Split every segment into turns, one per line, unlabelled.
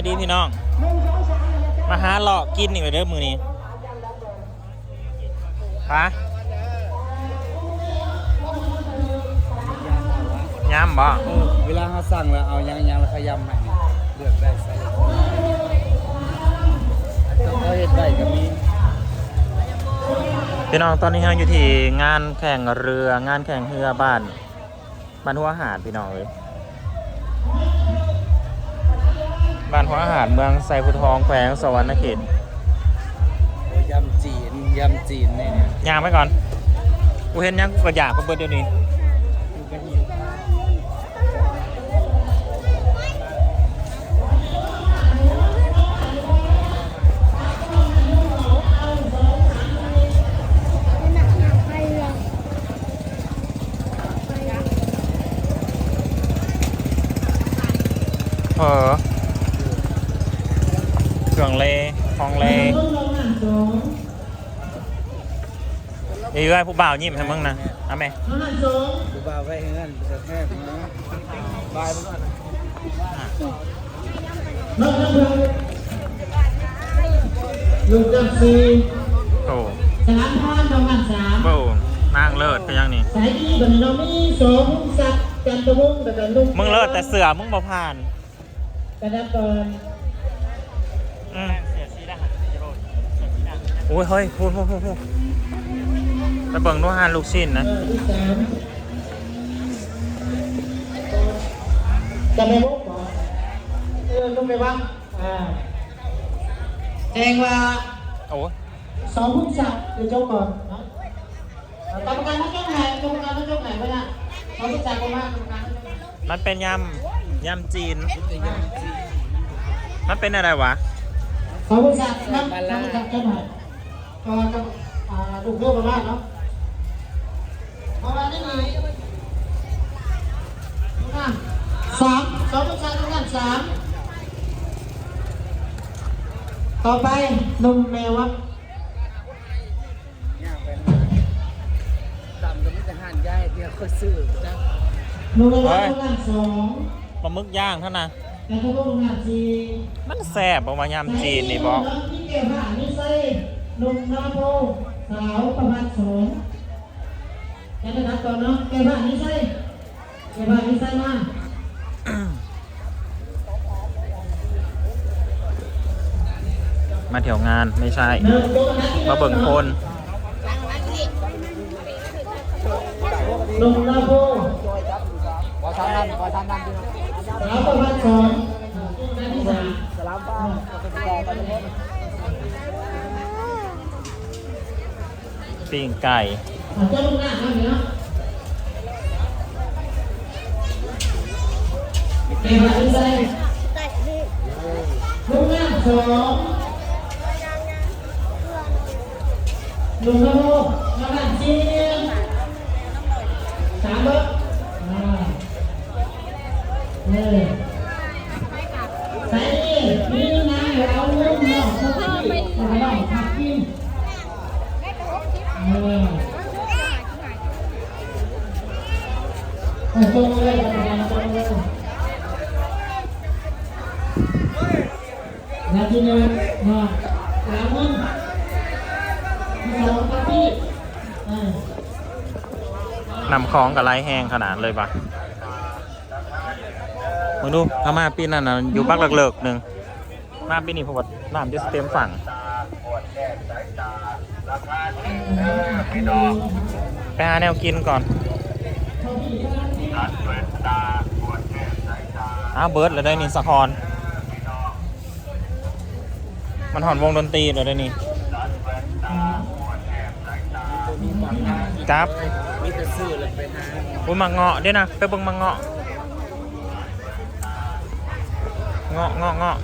ายดีพี่น้อง มาหาหลอกกินอีกแล้วเด้อมือนี้ปะย้ำบ่
เออเวลาเขาสั่งแล้วเอายังยังแล้วขยำให้เลือกได้ใส่ต้องเขาเห็ดได้ก็มี
พี่น้องตอนนี้เราอยู่ที่งานแข่งเรืองานแข่งเรือบ้านบ้านหัวหาดพี่น้องเลย บ้านหัวหาดเมืองไซพุทองแขวงสวรรณเขต
โอ้ยยำจีนยำจีนเนี่ยเนี่ย
ย่างไปก่อนกูเห็นยังกูก็อยากก็เบิดเดี๋ยวนี้
อยู่กันหิวข้าว
เออ เครื่องเลคลองเลเอ้ยผู้บ่าวยิ้มให้มึงนะเอาไหม
กูบ่าวไว้ให้เงินแต่แค่นบายไปก่อนนะ
ลูกจับซี
โอ้
สามพันประมาณสาม
โหนางเลิศเป็ยังนี่
สายดีบันเรามีสองสัตว์จันทวงศ์กับกันลุง
มึงเลิศแต่เสือมึงบ่ผ่าน
กระดับก่อน
อืมโอ้ยเฮ้ยพูดพูดพูดพูดไปเบิ่งดูหานลูกชิ้น
เอ
นะ
อที่สามจะไปมุกก่อนเออลุงไปวังอ่าแจ้งว่า
โอ้ย
สองพุ่งสัตว์คือเจ้าก่อนเนาะเอากรรมการนักเจ้าไหนกรรมการนักเจ้าไหนวะน่ะสองพุ่งสัตว์กันมากกรรมการนักเจ้าไหน
มันเป็นยำยำจีน
แต่ยำจีน
มันเป็นอะไรวะ
สองพุ่งสัตว์นับสองพุ่งสัตว์เจ้าไหนก็กับอ่าลูกเรือประมาณเนาะมาณนี้เลยสามสองพุ่งสัตรงนั้นสามต่อไปนุ่มแมววัด
ย่างไปนะต่ำก็มีแต่ห่านย่ายเดียวค่อยซื้อจ้ะ
นุ่มแมววัดตรงนั้นสอง
ปลาหมึกย่างเท่านั้น มันแซ่บออกมายำจีนนี่บอก
นี่เกี่ยวผ้านี่ใส่นมนาโพสาวประมาณสองแค่นั้นก่อนเนาะเกี่ยวผ้านี่ใส่เกี่ยวผ้านี่ใส่มา
มาเที่ยวงานไม่ใช่ มาเบิ่งคน
นมนาโพ
ขอทานนั่นขอทานนั่นพี่น้อง
สาวประมาณสองตัวที่สาม
สลามป้าขอบคุณต่อกันเลย
ปิ้งไก่
เอาเจ้าลูกหน้าครับเนาะเกี่ยวผ้านี่ใส่ลูกหน้าสองนมนาโพประมา เออใส่นี่นะเอาเรื่องเนาะเขาที่เอาไปเอาผักกินเออเอาตรงเลยตรงเลยตรงเลยนาทีนึงมาสามมึงสองปาร์ตี้อ่า
นำคล้องกับไรแห้งขนาดเลยปะ มึงดูพม่าปีนั่นน่ะอยู่บักเลิกๆหนึ่งมาปีนี้เพราะว่าน้ำจะเต็มฝั่งไปหาแนวกินก่อนอ้าวเบิร์ดเลยได้นี่สะคอนมันหอนวงดนตรีเลยได้นี่
ตัวนี้บางงาน
จับ
มีแต่ซื้อเลยไปหา
อุ้ยมาเงาะด้วยนะ ไปเบิ่งมาเงาะ เงาะเงาะเงาะ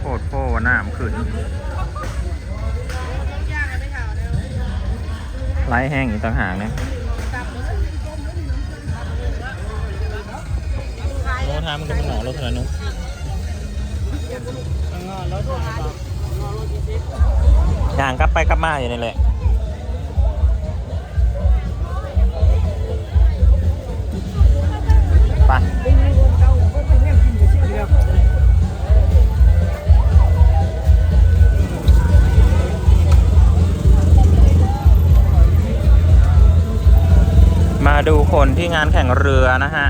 โคตรโพว่าน้ำขึ้นไล่แห้งอีกต่างหากเนี่ยโน้ทามันก็เป็นหนอรถเท่านั้นนุ๊กย่างกลับไปกลับมาอยู่นี่แหละ ไปมาดูคนที่งานแข่งเรือนะฮะ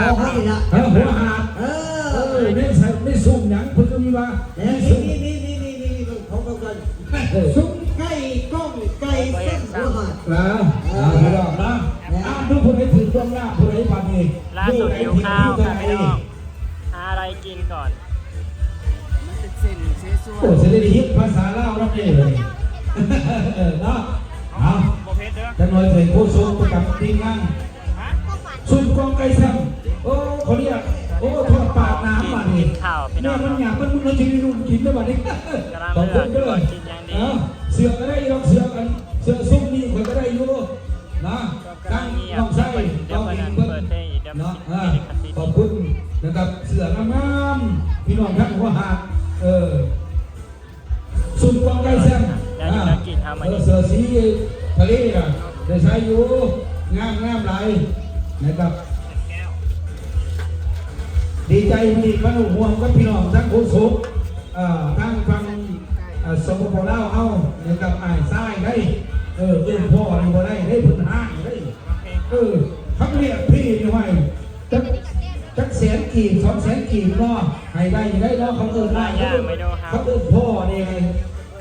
อ้โหเขาอีกละ
เออหัวหาด
เอ
เอ
อ
อไม่ใส่ไม่ซุ่มหยังเพิ่งก็มีว่า
เดี๋ยว
ไม่
นี่
ซุ่ม
นี่นี่นี่นี่นี่ของเขากัน
เออ
ซุ้มไก่กล้องไก่เส้นหัวหาด
นะเอาไปดอกนะอ้าวทุกคนให้ถือต้องหน้าผู้ใดปันนี่
ล่าสุดหิวข้าวค่ะพี่น้องหาอะไรกินก่อน
โอ้เสด็จฮิตภาษาลาวรับนี่เลยเออเนาะเอา
โบเพชรเด้อ
จะหน่วยถึงผู้สูงประกับทีมงานซุ่มกองไก่แซม โอ้เขาเรียกโอ้ทอดปากน้ำมาดิ
กินข้าวพี่น้
เนี่
อยง
มันอยากมันมันจะมีรุ่นกินได้บ่เนี่ย
กำลัง
ขอบคุณ
เลื
ด้
อก
วย
กินอย่างดี
เอ้าเสือกก็ได้ยกเสือกกันเสือกซุ่มนี่คนก็ได้อยู่นะ
กำลังเงียบ
น้องไส้
เดี๋ยวเพิ่น
เพิ่
เปิดเพลงอีกเดี๋ยวมัน
เนาะ
สิ
อ่า
มีลิขสิทธิ์
ขอบคุณนะครับเสือกงามๆพี่น้องทั้งหัวหาดเออซุ่มกองไก่แซม
เดี๋ยวอยู่นักกินทำมา
เอ
ดิ
อเสือสีทะเลน่ะได้ใช้อยู่งามงามหลายนะครับ ดีใจมีขนมห่วงกับพี่น้องทั้งโคสุกเอ่อทั้งฟังเอ่อสมบูรณ์เล่าเอานะครับอ่ายซ้ายได้ เออเอื้อนพ่อนี่บ่ได้ได้พื้นห้างได้ เออเขาเรียกพี่นี่ไว้จักจักแสนกีบสองแสนกีบเนาะให้ได้อยู่ได้เนาะเขาเอิ้นได้เขาเอิ้นเขาเอิ้นพ่อนี่ไง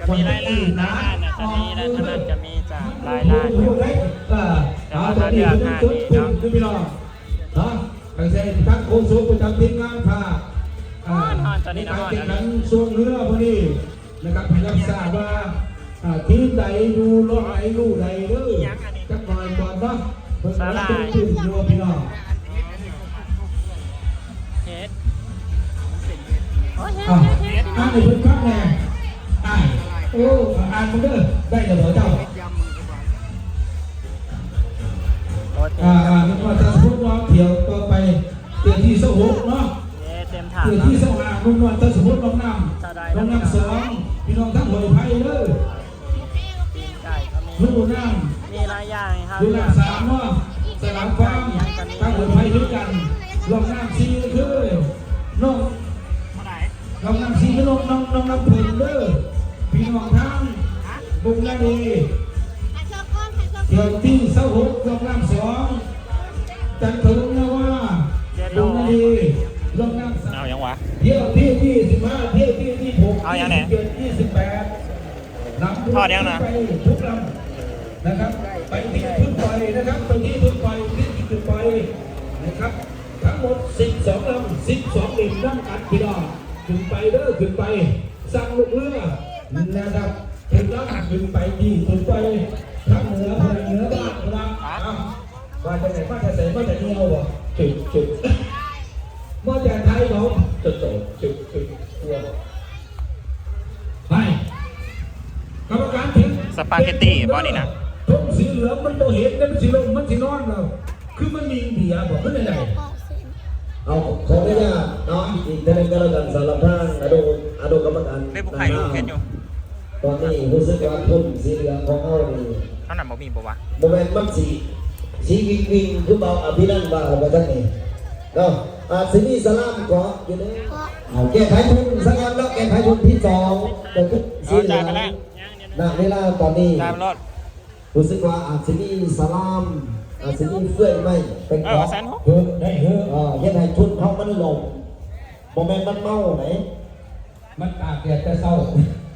ก็มีรายได้รายได้นะจะมีรายได้จะมีจากรายได้อยู่
เออเอาตอนนี้เป็นจุดจุดคือพี่น้องเนาะ ไปเซ็นทั้งโคสุประจำทีมงานพา
อ่อนอ่อน
การแข่งขั
นี้
นทรงเรือพอดีนะครับให้รับทราบว่าทีมใดดูรถไหนลู่ใดเด้อจักหน่อยก่อนเนาะเพิ่นกำลังตื่นอยู่พี่น้อง
เฮ็ด
อะอ่านในพิ่นครับแน่อ่านโอ้อ่านมันเด้อได้เดี๋ยวเจ้า
อ่า
อ่าแล้วก็จะพูดว่าเที่ยวต่อ ที่สหุเนาะ
เย้เต็มถาด
เตือน
แล้ว
ที่สว่างนุ่นวลถ้าสมมติน้องน้ำน้องน้ำสองพี่น้องทั้งหอยไผ่เด้อ
ไก่ก็มี
ลูกน้ำ
มีหลายอย่างให้ครับ
ดูหลักสามว่าสนามฟ้าตั้งหัวไฟด้วยกันลองน้ำซีคือน้องลองน้ำซีคือน้องน้องน้องน้ำเพิ่นเด้อพี่น้องทั้งบุญนาดีเที่ยวที่เสาหกลองน้ำสองจันทรุ
เอายังวะ
เที่ยวที่ที่สิบห้าเที่ยวที่ที่หก
เอายังไง
ที่สิบเจ็ดที่สิบแปดนำ
ทอดยังนะ
ไปทุกลำนะครับ ไปที่ทุกไปนะครับ ไปที่ทุกไปที่ทุกไปนะครับ ทั้งหมด12ลำ12ลิมนั่งอัดพี่น้องขึ้นไปเด้อขึ้นไปสร้างลูกเรือนะครับถึงลำขึ้นไปที่ขึ้นไปทั้งเหนือพลังเหนือบ้านพลังอ้าวมาจากไหนมาจากไหนมาจากเนียวบ่จุดจุดมาจากไทยเนาะ จะโตจุดจุดตัวไปกรรมการถึง
สปาเกตตี้บ่นี่นะ
ทงสีเหลืองมันโตเห็นแต่มันสีลงมันสีนอนเราคือมันมีเบียร์บอกมันอะไร
เอาขออนุญาตเนาะอีกท่านหนึงก็แล้วกันสำหรับทางอดุอดุกรรมการ
เล่บุกไข่ลูกเห็นอยู่
ตอนนี้รู้สึกว่าทุ่นสีเหลืองของเขานี่
เท่านั้นบ่มีบ่วะ
โมเมนต์มันสีสีวิ่งวิ่งคือเบาอภินันท์ว่าเอาไปทั้งนี้เนาะ อาซินีสลามก็อยู่ในเอาแก้ไขทุนสักางแล้วแก้ไขทุนที่สองก็คือสีเหลืองณเวลาตอนนี้
รู้
สึกว่าอาซินีสลามอาซินีเฟื่อยไม่เป็น
เอ
ข
อ
ง
แสนหก
เฮ้ได้เฮ้อ
อ่าเฮ็ดให้ทุนเขามันลงโมเมนต์มันเมาไหน
มันตากแดดแต่เศร้า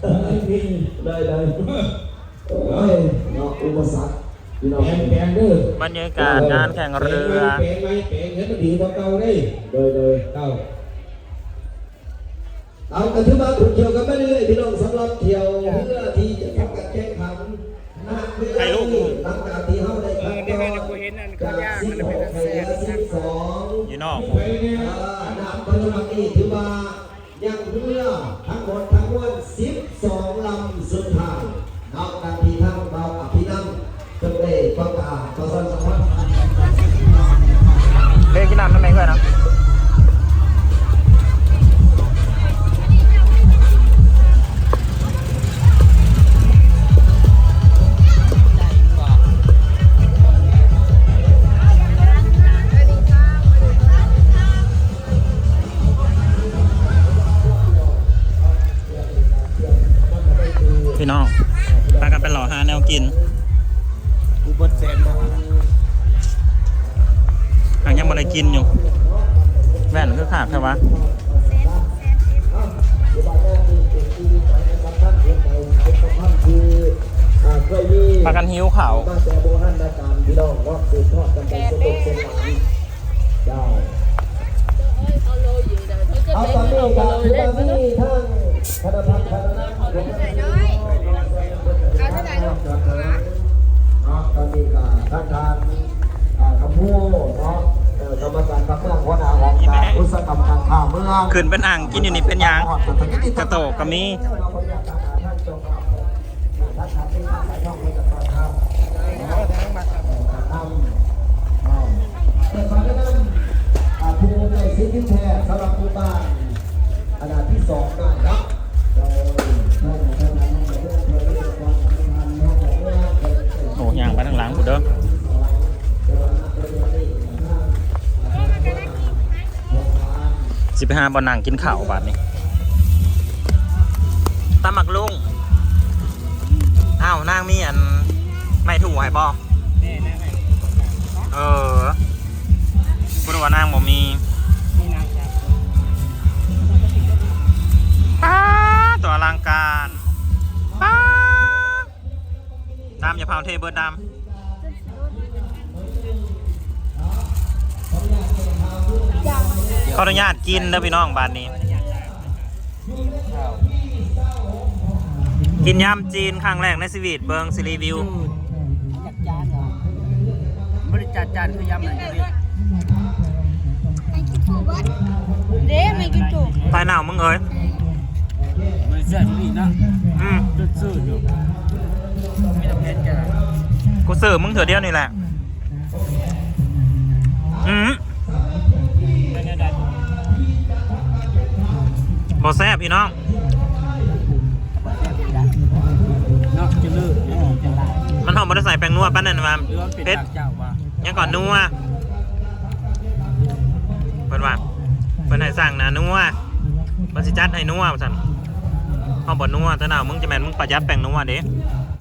มันไม่มี
ได้เลยโอ้ยเนาะอุปสรรค
แพงแพงเด้อบ
รรยากาศงานแข่งเรือ
แพงไหมแพงเงินมันดีกว่าเก่าได้
โดยโดย
เก่า
เอากันถือว่าถูกเที่ยวกันไปเรื่อยๆพี่น้องสำหรับเที่ยวเพื่อที่จะ กูบด
แส
นบาท
หางยังบ่ได้กินอยู่ แว่นคือขาดใช่ปะ
อยู่บ้านแม่มีเป็นที่สำคัญเป็นเป็นสำคัญคืออ่า
กันหิวข่าว
มาแต่โบราณอาจารย์พี่น้องว่าสืบทอดกันไปสนุกสนานเจ้าเอาตอนนี้กับทุกท่านที่ทั้งคณะพัฒน์คณะนักของเราเนาะตอนนี้กับท่านทางอ่าคำพูเนาะเอ่อกรรมการพักเมืองหัวหน้าของการอุตสาหกรรมการค้าเมือง
ขึ้นเป็นอ่างกินอยู่นี่เป็นหยังกระโตกกะมี
ผู้ในสิทธิแท้สำหรับผู้บ้านอันดับที่สองได้
สิไปหาบอนังกินข้าวบาดนี้ตาหมักลุงอ้าวนางมีอันไม่ถูกให้บอเออกูรู้ว่านางบ่มีป้าตัวอลังการป้าดำอย่าเผาเทเบิร์ดดำ ขออนุญาตกินเด้อพี่น้องบ้านนี้ กินยำจีนครั้งแรกในชีวิตเบิงซีรีวิว
จัดจานเหรอ
ไม่ได้จัดจานคือยำหนึ่งเดียว
เด้ไม่กินจุก
ตายหนาวมึงเอ้ย
ไม่ใช่ที่นี่นะ
อืม
ตื้อซื่ออยู่ไม่ต้องเล่นกัน
กูซื้อมึงเถื่อเดียวนี่แหละอืม
ไม่
บอแซ่บพี่น้อง
เนาะจะลืม
เออจังไร
มันหอมมันจะใส่แป้งนัวปั้นนั่นมา
เรือว่าเป็น
เผ็ด
จากเจ้าว่า
ยังก่อนนัวเพิ่นว่าเพิ่นให้สั่งนะนัวมันสิจัดให้นัวสั่นหอมบ่นัวแต่หนาวมึงจะแม่นมึงประหยัดแป้งนัวเด้